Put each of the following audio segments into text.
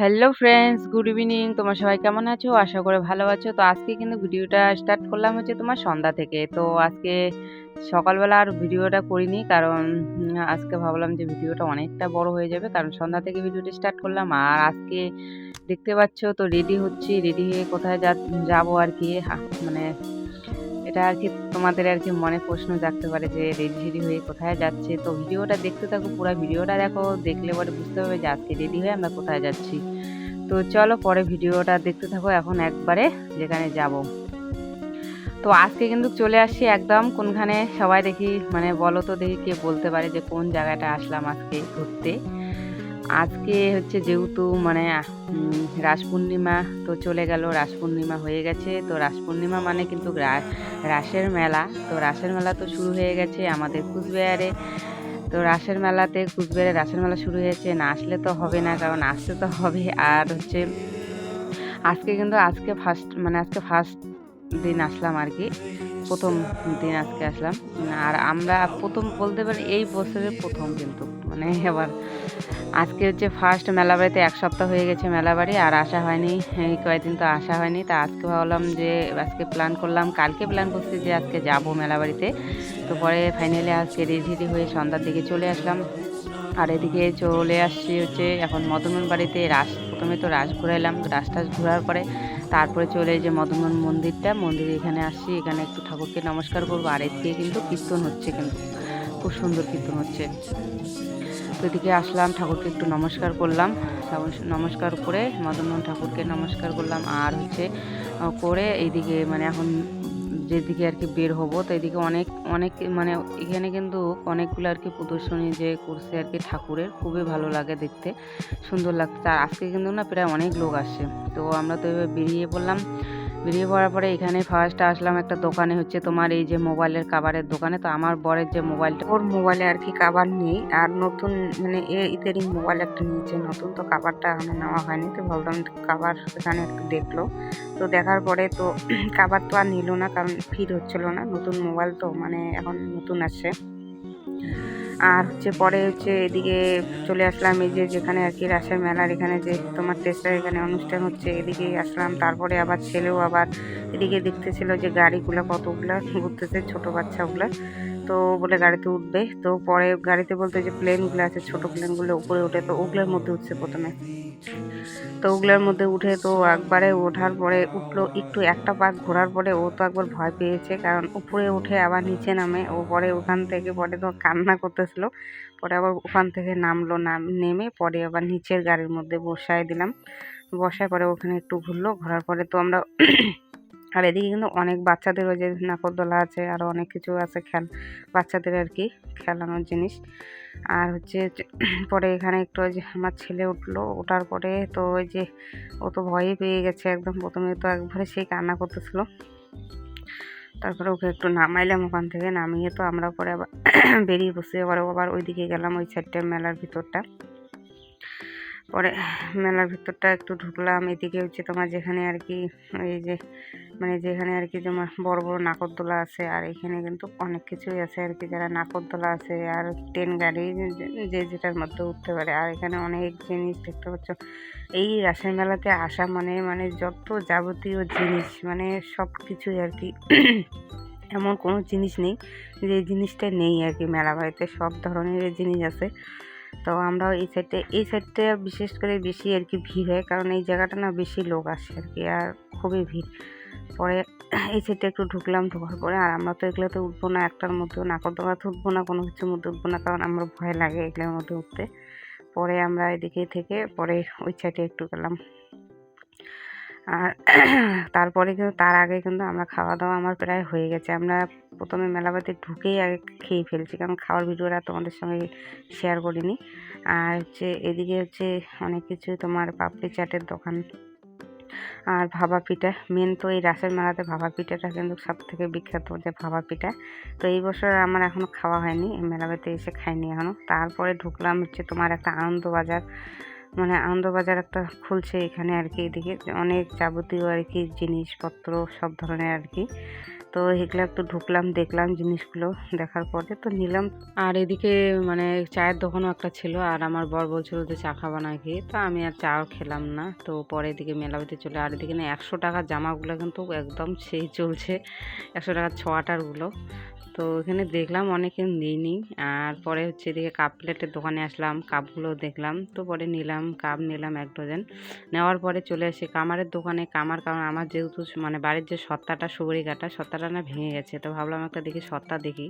Hello friends good evening তোমার সবাই কেমন আছো? আশা করে ভালো আছো। তো আজকে কিন্তু ভিডিওটা স্টার্ট করলাম হচ্ছে তোমার সন্ধ্যা থেকে। তো আজকে সকালবেলা আর ভিডিওটা করিনি কারণ আজকে ভাবলাম যে ভিডিওটা অনেকটা বড় হয়ে যাবে। কারণ সন্ধ্যা থেকে ভিডিওটা স্টার্ট করলাম আর আজকে দেখতে পাচ্ছ তো রেডি হচ্ছি। রেডি হয়ে কোথায় যা, যাব আর কি। মানে এটা আর কি তোমাদের আর কি মনে প্রশ্ন জাগতে পারে যে রেডি রেডি হয়ে কোথায় যাচ্ছে? তো ভিডিওটা দেখতে থাকো, পুরো ভিডিওটা দেখো, দেখলে পরে বুঝতে হবে যে আজকে রেডি হয়ে আমরা কোথায় যাচ্ছি। তো চলো পরে ভিডিওটা দেখতে থাকো, এখন একবারে যেখানে যাব। তো আজকে কিন্তু চলে আসছি একদম কোনখানে? সবাই দেখি মানে বলো তো দেখি কে বলতে পারে যে কোন জায়গাটা আসলাম আজকে ঘুরতে। আজকে হচ্ছে যেহেতু মানে রাস পূর্ণিমা তো চলে গেল রাস পূর্ণিমা হয়ে গেছে। তো রাস পূর্ণিমা মানে কিন্তু রাসের মেলা। তো রাসের মেলা তো শুরু হয়ে গেছে আমাদের কুচবিহারে। তো রাসের মেলাতে, কুচবিহারে রাসের মেলা শুরু হয়েছে, না আসলে তো হবে না, কারণ আসতে তো হবে। আর হচ্ছে, আজকে কিন্তু আজকে ফার্স্ট মানে আজকে ফার্স্ট দিন আসলাম আর কি। প্রথম দিন আজকে আসলাম। আর আমরা প্রথম, বলতে পারি এই বছরের প্রথম কিন্তু। মানে এবার আজকে হচ্ছে ফার্স্ট মেলা বাড়িতে এক সপ্তাহ হয়ে গেছে মেলা বাড়ি, আর আসা হয়নি। এই কয়েকদিন তো আসা হয়নি। তা আজকে ভাবলাম যে, আজকে প্ল্যান করলাম, কালকে প্ল্যান করছি যে আজকে যাব মেলা বাড়িতে। তো পরে ফাইনালি আজকে রেডি হয়ে সন্ধ্যার দিকে চলে আসলাম। আর এদিকে চলে আসছি হচ্ছে এখন মদনমোহন বাড়িতে রাস, প্রথমে তো রাস ঘুরাইলাম, রাস টাস ঘোরার পরে তারপরে চলে যে মদনমোহন মন্দিরটা, মন্দিরে এখানে আসছি, এখানে একটু ঠাকুরকে নমস্কার করব, আর এদিকে কিন্তু কীর্তন হচ্ছে কিন্তু। খুব সুন্দর কীর্তন হচ্ছে। তো এদিকে আসলাম, ঠাকুরকে একটু নমস্কার করলাম। নমস্কার করে মদনমোহন ঠাকুরকে নমস্কার করলাম। আর হচ্ছে করে এইদিকে মানে এখন যেদিকে আর কি বের হব, তো এদিকে অনেক অনেক মানে এখানে কিন্তু অনেকগুলো আর কি প্রদর্শনী যে করছে আর কি ঠাকুরের, খুবই ভালো লাগে দেখতে, সুন্দর লাগছে। আর আজকে কিন্তু না প্রায় অনেক লোক আসছে তো আমরা তো এবার বেরিয়ে পড়লাম। বেরিয়ে পড়ার পরে এখানে ফার্স্ট আসলাম একটা দোকানে হচ্ছে তোমার এই যে মোবাইলের কাভারের দোকানে। তো আমার বরের যে মোবাইলটা, ওর মোবাইলে আর কি কাভার নেই। আর নতুন মানে এ ইদারিং মোবাইল একটা নিয়েছে, নতুন তো কাভারটা এখনও নেওয়া হয়নি। তো ভাবলাম কাভার এখানে একটু দেখল। তো দেখার পরে তো কাভার তো আর নিল না, কারণ ফিট হচ্ছিল না। নতুন মোবাইল তো মানে এখন নতুন আসছে। আর হচ্ছে পরে হচ্ছে এদিকে চলে আসলাম, এই যে যেখানে আর কি রাসের মেলার এখানে যে তোমার টেস্টার এখানে অনুষ্ঠান হচ্ছে এদিকে আসলাম। তারপরে আবার ছেলেও আবার এদিকে দেখতেছিল যে গাড়িগুলো কতগুলো ঘুরতেছে, ছোটো বাচ্চাগুলো। তো বলে গাড়িতে উঠবে। তো পরে গাড়িতে বলতে যে প্লেনগুলো আছে, ছোট প্লেনগুলো উপরে উঠে, তো ওগুলোর মধ্যে উঠছে প্রথমে। তো ওগুলোর মধ্যে উঠে তো একবারে ওঠার পরে উঠল একটু একটা পাক ঘোরার পরে ও তো একবার ভয় পেয়েছে, কারণ উপরে উঠে আবার নিচে নামে। ও পরে ওখান থেকে পরে তো কান্না করতেছিল। পরে আবার ওখান থেকে নামলো, নাম নেমে পরে আবার নিচের গাড়ির মধ্যে বসায় দিলাম। বসায় পরে ওখানে একটু ঘুরলো, ঘোরার পরে তো আমরা আর এদিকে কিন্তু অনেক বাচ্চাদেরও যে নাকরদোলা আছে আরও অনেক কিছু আছে খেল, বাচ্চাদের আর কি খেলানোর জিনিস। আর হচ্ছে পরে এখানে একটু ওই যে আমার ছেলে উঠল, ওঠার পরে তো ওই যে ও তো ভয়ই পেয়ে গেছে একদম, প্রথমে তো একবারে সেই কান্না করতেছিল। তারপরে ওকে একটু নামাইলাম ওখান থেকে, নামিয়ে তো আমরা পরে আবার বেরিয়ে বসে আবার আবার ওইদিকে গেলাম ওই সাইডটার মেলার ভিতরটা। পরে মেলার ভিতরটা একটু ঢুকলাম, এদিকে হচ্ছে তোমার যেখানে আর কি এই যে মানে যেখানে আর কি তোমার বড় বড় নাকরদোলা আছে, আর এখানে কিন্তু অনেক কিছুই আছে আর কি, যারা নাকরদোলা আছে আর ট্রেন গাড়ি যে- যেটার মধ্যে উঠতে পারে। আর এখানে অনেক জিনিস দেখতে পাচ্ছ। এই রাসের মেলাতে আসা মানে মানে যত যাবতীয় জিনিস মানে সব কিছুই আর কি, এমন কোনো জিনিস নেই যে জিনিসটা নেই আর কি মেলা বাড়িতে। সব ধরনের জিনিস আছে। তো আমরাও এই সাইডে এই সাইডটা বিশেষ করে বেশি আর কি ভিড় হয়, কারণ এই জায়গাটা না বেশি লোক আসে আর কি আর খুবই ভিড়। পরে এই সাইডটা একটু ঢুকলাম, ঢোকার পরে আর আমরা তো এগুলোতে উঠবো না, একটার মধ্যেও নাকর দোকাতে উঠবো না, কোনো কিছুর মধ্যে উঠবো না, কারণ আমার ভয় লাগে এগুলোর মধ্যে উঠতে। পরে আমরা এদিকে থেকে, পরে ওই সাইডে একটু গেলাম। আর তারপরে কিন্তু, তার আগে কিন্তু আমরা খাওয়া দাওয়া আমার প্রায় হয়ে গেছে। আমরা প্রথমে মেলাবাতে ঢুকেই আগে খেয়ে ফেলছি, কারণ খাওয়ার ভিডিওটা তোমাদের সঙ্গে শেয়ার করিনি। আর হচ্ছে, এদিকে হচ্ছে অনেক কিছু তোমার পাপড়ি চাটের দোকান আর ভাপা পিঠা। মেন তো এই রাসের মেলাতে ভাপা পিঠাটা কিন্তু সব থেকে বিখ্যাত যে ভাপা পিঠা। তো এই বছর আমার এখনও খাওয়া হয়নি মেলাবাতে এসে খাইনি এখনও তারপরে ঢুকলাম হচ্ছে তোমার একটা আনন্দবাজার। মানে আনন্দবাজার একটা খুলছে এখানে আর কি এদিকে। অনেক যাবতীয় আর কি জিনিসপত্র, সব ধরনের আর কি। তো এগুলো একটু ঢুকলাম, দেখলাম জিনিসগুলো দেখার পরে তো নিলাম। আর এদিকে মানে চায়ের দোকানও একটা ছিল আর আমার বর বলছিল যে চা খাবা নাকি। তো আমি আর চাও খেলাম না। তো পরে এদিকে মেলাবিতে চলে আর এদিকে না একশো টাকার জামাগুলো কিন্তু একদম সেই চলছে। একশো টাকার ছ আটারগুলো তো এখানে দেখলাম অনেকে নিইনি আর পরে হচ্ছে এদিকে কাপ প্লেটের দোকানে আসলাম, কাপগুলো দেখলাম। তো পরে নিলাম, কাপ নিলাম এক ডজন। নেওয়ার পরে চলে আসি কামারের দোকানে। কামার কারণ আমার যেহেতু মানে বাড়ির যে সত্তাটা সুবরি কাটা সত্তাটা না ভেঙে গেছে। তো ভাবলাম একটা দেখি সত্তা দেখি।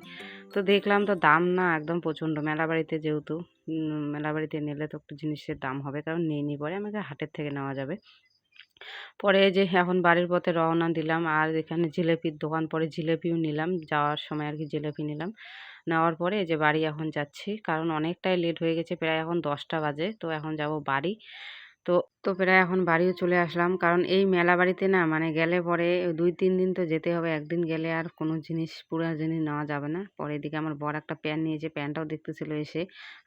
তো দেখলাম তো দাম না একদম প্রচণ্ড। মেলা বাড়িতে যেহেতু মেলা বাড়িতে নিলে তো একটু জিনিসের দাম হবে। কারণ নিয়ে নি পরে আমাকে হাটের থেকে নেওয়া যাবে। পরে যে এখন বাড়ির পথে রওনা দিলাম, আর এখানে জিলেপির দোকান, পরে জিলেপিও নিলাম। যাওয়ার সময় আর কি জিলেপি নিলাম। নেওয়ার পরে যে বাড়ি এখন যাচ্ছি, কারণ অনেকটাই লেট হয়ে গেছে, প্রায় এখন দশটা বাজে। তো এখন যাব বাড়ি। তো তো প্রায় এখন বাড়িও চলে আসলাম। কারণ এই মেলা বাড়িতে না মানে গেলে পরে দুই, তিন দিন তো যেতে হবে। একদিন গেলে আর কোনো জিনিস, পুরো জিনিস নেওয়া যাবে না। পরে এদিকে আমার বর একটা প্যান নিয়েছে, প্যানটাও দেখতেছিল এসে।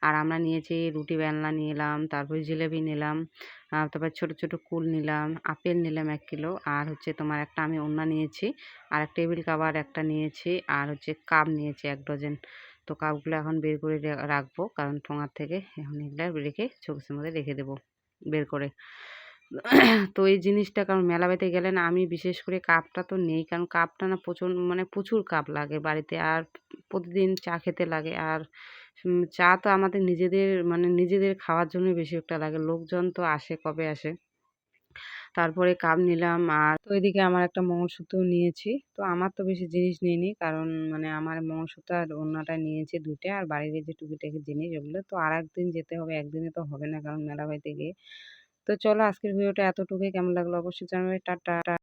আর আমরা নিয়েছি রুটি বেলনা নিলাম, তারপর জিলেপি নিলাম তারপর ছোট ছোট কুল নিলাম, আপেল নিলাম এক কিলো। আর হচ্ছে তোমার একটা আমি ওড়না নিয়েছি, আর এক টেবিল কাভার একটা নিয়েছি, আর হচ্ছে কাপ নিয়েছি এক ডজন। তো কাপগুলো এখন বের করে রাখব। কারণ ঠোঙার থেকে এখন এগুলো রেখে চোখের মধ্যে রেখে দেবো। বের করে। তো এই জিনিসটা কারণ মেলা গেলে না আমি বিশেষ করে কাপটা তো নেই। কারণ কাপটা না প্রচুর মানে প্রচুর কাপ লাগে বাড়িতে। আর প্রতিদিন চা খেতে লাগে। আর চা তো আমাদের নিজেদের মানে নিজেদের খাওয়ার জন্য বেশি একটা লাগে। লোকজন তো আসে কবে আসে। তারপরে কাপ নিলাম আর তো এদিকে আমার একটা মঙ্গলসূত্র নিয়েছি। তো আমার তো বেশি জিনিস নিইনি কারণ মানে আমার মঙ্গলসূত্র আর অন্যটা নিয়েছি দুটো আর বাড়ির যে টুকিটাকি জিনিস ওগুলো তো আর একদিন যেতে হবে, একদিনে তো হবে না কারণ মেলা বাড়িতে গিয়ে। তো চলো আজকের ভিডিওটা এতটুকুই। কেমন লাগল অবশ্যই জানাবে। টাটা।